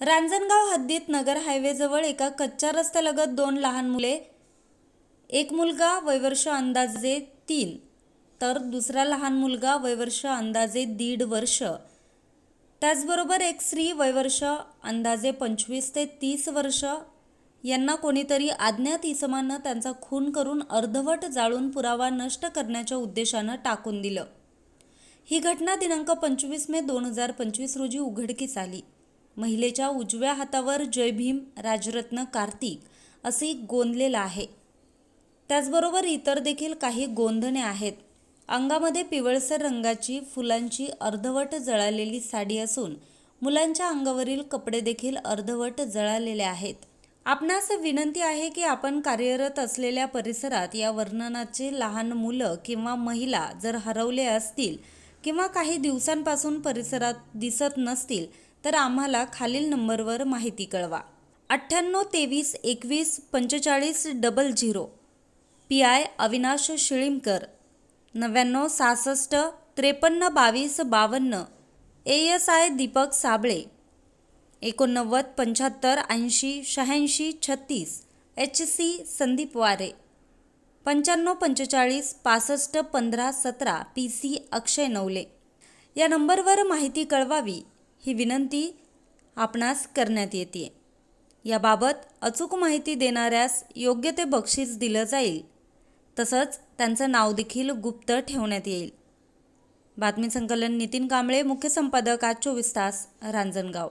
रांजणगाव हद्दीत नगर हायवेजवळ एका कच्च्या रस्त्यालगत दोन लहान मुले एक मुलगा वयवर्ष अंदाजे तीन तर दुसरा लहान मुलगा वयवर्ष अंदाजे दीड वर्ष. त्याचबरोबर एक स्त्री वयवर्ष अंदाजे पंचवीस ते तीस वर्ष. यांना कोणीतरी अज्ञात इसमानं त्यांचा खून करून अर्धवट जाळून पुरावा नष्ट करण्याच्या उद्देशानं टाकून दिलं. ही घटना दिनांक पंचवीस मे दोन हजार पंचवीस रोजी उघडकीस आली. महिलेच्या उजव्या हातावर जय भीम राजरत्न कार्तिक असे गोंदलेलं आहे. त्याचबरोबर इतर देखील काही गोंधणे आहेत. अंगामध्ये पिवळसर रंगाची फुलांची अर्धवट जळालेली साडी असून मुलांच्या अंगावरील कपडे देखील अर्धवट जळालेले आहेत. आपणास विनंती आहे की आपण कार्यरत असलेल्या परिसरात या वर्णनाचे लहान मुलं किंवा महिला जर हरवले असतील किंवा काही दिवसांपासून परिसरात दिसत नसतील तर आम्हाला खालील नंबरवर माहिती कळवा. अठ्ठ्याण्णव तेवीस एकवीस पंचेचाळीस double zero. P I Avinash Shilimkar. नव्याण्णव सहासष्ट त्रेपन्न बावीस बावन्न. A S I Deepak Sable. एकोणनव्वद पंच्याहत्तर ऐंशी शहाऐंशी छत्तीस. एच सी संदीप वारे. पंच्याण्णव पंचेचाळीस पासष्ट पंधरा सतरा पी सी अक्षय नवले. या नंबरवर माहिती कळवावी. ही विनंती आपणास करण्यात येते. याबाबत अचूक माहिती देणाऱ्यास योग्य ते बक्षीस दिलं जाईल. तसंच त्यांचं नाव देखील गुप्त ठेवण्यात येईल. बातमी संकलन नितीन कांबळे मुख्य संपादक आज चोवीस तास रांजणगाव.